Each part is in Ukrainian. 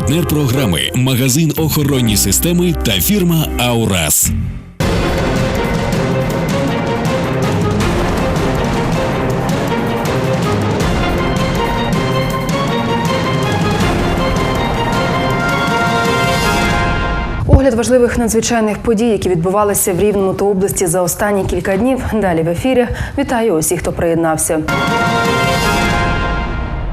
Партнер програми магазин охоронні системи та фірма Аурас. Огляд важливих надзвичайних подій, які відбувалися в Рівному та області за останні кілька днів. Далі в ефірі. Вітаю усіх, хто приєднався.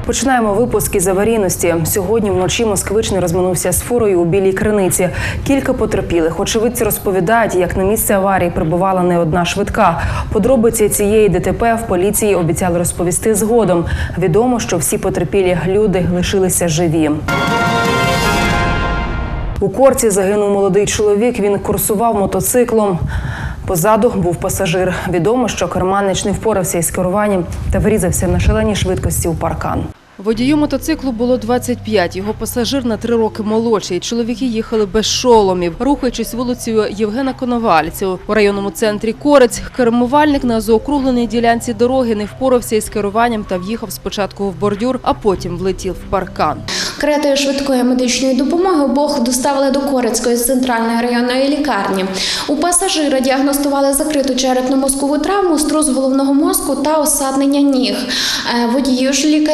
Починаємо випуск із аварійності. Сьогодні вночі москвич розминувся з фурою у білій криниці. Кілька потерпілих. Очевидці розповідають, як на місце аварії прибувала не одна швидка. Подробиці цієї ДТП в поліції обіцяли розповісти згодом. Відомо, що всі потерпілі люди лишилися живі. У корці загинув молодий чоловік. Він курсував мотоциклом. Позаду був пасажир. Відомо, що керманич не впорався із керуванням та врізався на шаленій швидкості у паркан. Водію мотоциклу було 25, його пасажир на три роки молодший. Чоловіки їхали без шоломів, рухаючись вулицею Євгена Коновальців. У районному центрі Корець кермувальник на заокругленій ділянці дороги не впорався із керуванням та в'їхав спочатку в бордюр, а потім влетів в паркан. Каретою швидкої медичної допомоги обох доставили до Корецької центральної районної лікарні. У пасажира діагностували закриту черепно-мозкову травму, струс головного мозку та осаднення ніг. Е, Водію ж ліка...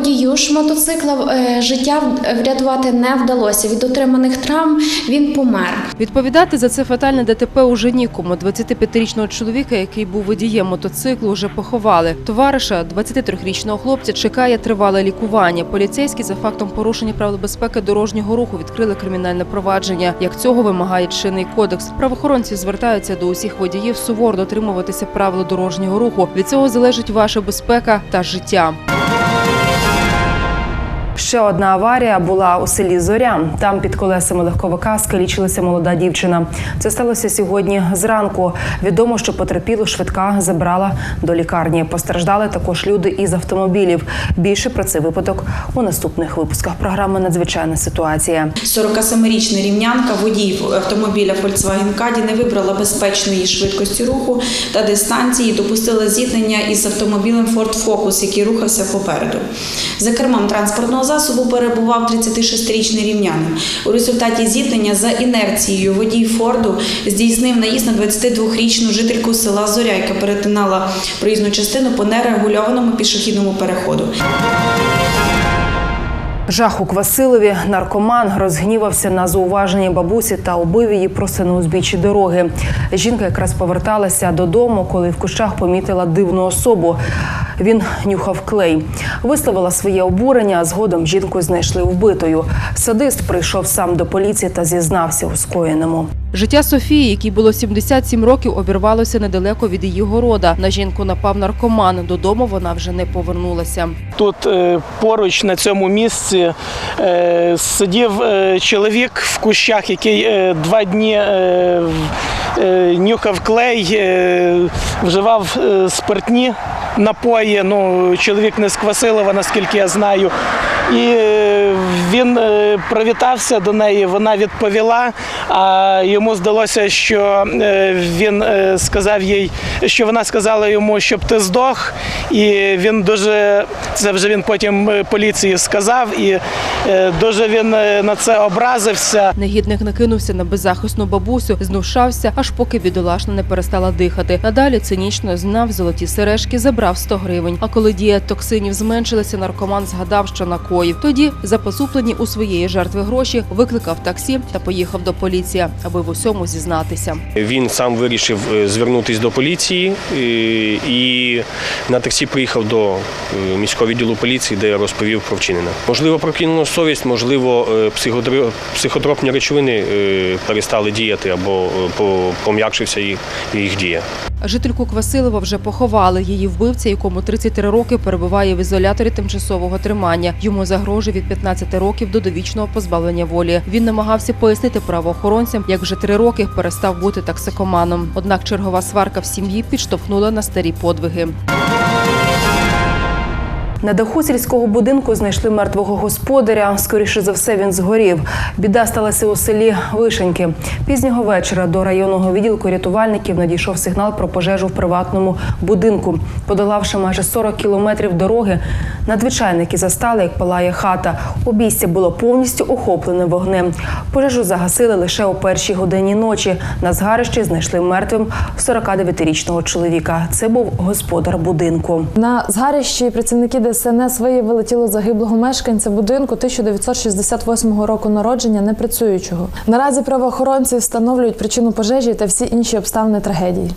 водію ж мотоцикла е, життя врятувати не вдалося. Від отриманих травм він помер. Відповідати за це фатальне ДТП уже нікому. 25-річного чоловіка, який був водієм мотоциклу, вже поховали. Товариша 23-річного хлопця чекає тривале лікування. Поліцейські за фактом порушення правил безпеки дорожнього руху відкрили кримінальне провадження. Як цього вимагає чинний кодекс. Правоохоронці звертаються до усіх водіїв суворо дотримуватися правил дорожнього руху. Від цього залежить ваша безпека та життя. Ще одна аварія була у селі Зоря. Там під колесами легковика скалічилася молода дівчина. Це сталося сьогодні зранку. Відомо, що потерпілу швидка забрала до лікарні. Постраждали також люди із автомобілів. Більше про цей випадок у наступних випусках програми Надзвичайна ситуація. 47-річна рівнянка водій автомобіля Volkswagen Caddy не вибрала безпечної швидкості руху та дистанції, допустила зіткнення із автомобілем Ford Focus, який рухався попереду. За кермом транспортного засобу перебував 36-річний рівнянин. У результаті зіткнення за інерцією водій Форду здійснив наїзд на 22-річну жительку села Зоря, яка перетинала проїзну частину по нерегульованому пішохідному переходу. Жах у Квасилові наркоман розгнівався на зауваження бабусі та убив її просто на узбіччі дороги. Жінка якраз поверталася додому, коли в кущах помітила дивну особу. Він нюхав клей. Висловила своє обурення, а згодом жінку знайшли вбитою. Садист прийшов сам до поліції та зізнався у скоєному. Життя Софії, якій було 77 років, обірвалося недалеко від її города. На жінку напав наркоман. Додому вона вже не повернулася. Тут е, поруч на цьому місці е, сидів е, чоловік в кущах, який два дні нюхав клей, вживав спиртні напої. Ну, чоловік не з Квасилова, наскільки я знаю. І е, він е, привітався до неї, вона відповіла. А йому здалося, що е, він сказав їй, що вона сказала йому, щоб ти здох. І він дуже це вже він потім поліції сказав, і дуже він на це образився. Негідник накинувся на беззахисну бабусю, знущався, аж поки бідолашна не перестала дихати. Надалі цинічно знав золоті сережки, забрав 100 гривень. А коли дія токсинів зменшилася, наркоман згадав, що накоїв. Тоді, за посуплені у своєї жертви гроші, викликав таксі та поїхав до поліції, аби в усьому зізнатися. Він сам вирішив е, звернутися до поліції е, і на таксі приїхав до е, міського відділу поліції, де розповів про вчинене. Можливо, прокинула совість, можливо, психотропні речовини перестали діяти або по- пом'якшився їх дія. Жительку Квасилова вже поховали. Її вбивця, якому 33 роки, перебуває в ізоляторі тимчасового тримання. Йому загрожує від 15 років до довічного позбавлення волі. Він намагався пояснити правоохоронцям, як вже три роки перестав бути таксикоманом. Однак чергова сварка в сім'ї підштовхнула на старі подвиги. На даху сільського будинку знайшли мертвого господаря. Скоріше за все, він згорів. Біда сталася у селі Вишеньки. Пізнього вечора до районного відділку рятувальників надійшов сигнал про пожежу в приватному будинку. Подолавши майже 40 кілометрів дороги, надзвичайники застали, як палає хата. Обійстя було повністю охоплене вогнем. Пожежу загасили лише о першій годині ночі. На згарищі знайшли мертвим 49-річного чоловіка. Це був господар будинку. На згарищі працівники ДСНС виявили тіло загиблого мешканця будинку 1968 року народження непрацюючого. Наразі правоохоронці встановлюють причину пожежі та всі інші обставини трагедії.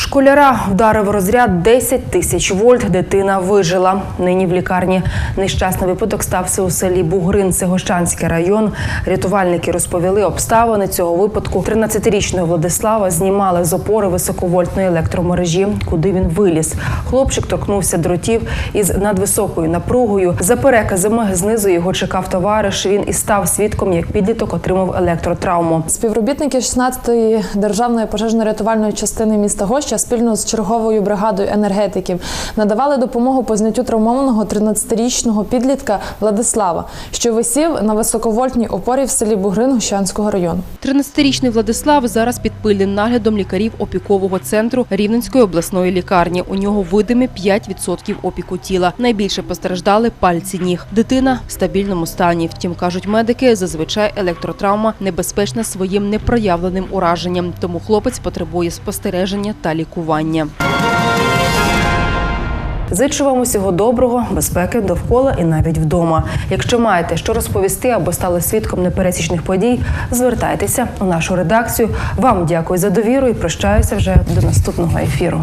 Школяра вдарив розряд 10 тисяч вольт. Дитина вижила. Нині в лікарні нещасний випадок стався у селі Бугрин, це Гощанський район. Рятувальники розповіли обставини цього випадку. 13-річного Владислава знімали з опори високовольтної електромережі, куди він виліз. Хлопчик торкнувся дротів із надвисокою напругою. За переказами знизу його чекав товариш. Він і став свідком, як підліток отримав електротравму. Співробітники 16-ї державної пожежно-рятувальної частини міста Гоща спільно з черговою бригадою енергетиків надавали допомогу по зняттю травмованого 13-річного підлітка Владислава, що висів на високовольтній опорі в селі Бугрин Гощанського району. 13-річний Владислав зараз під пильним наглядом лікарів опікового центру Рівненської обласної лікарні. У нього видимі 5% опіку тіла. Найбільше постраждали пальці ніг. Дитина в стабільному стані. Втім, кажуть медики, зазвичай електротравма небезпечна своїм непроявленим ураженням. Тому хлопець потребує спостереження та лікування. Зичу вам усього доброго, безпеки довкола і навіть вдома. Якщо маєте що розповісти або стали свідком непересічних подій, звертайтеся у нашу редакцію. Вам дякую за довіру і прощаюся вже до наступного ефіру.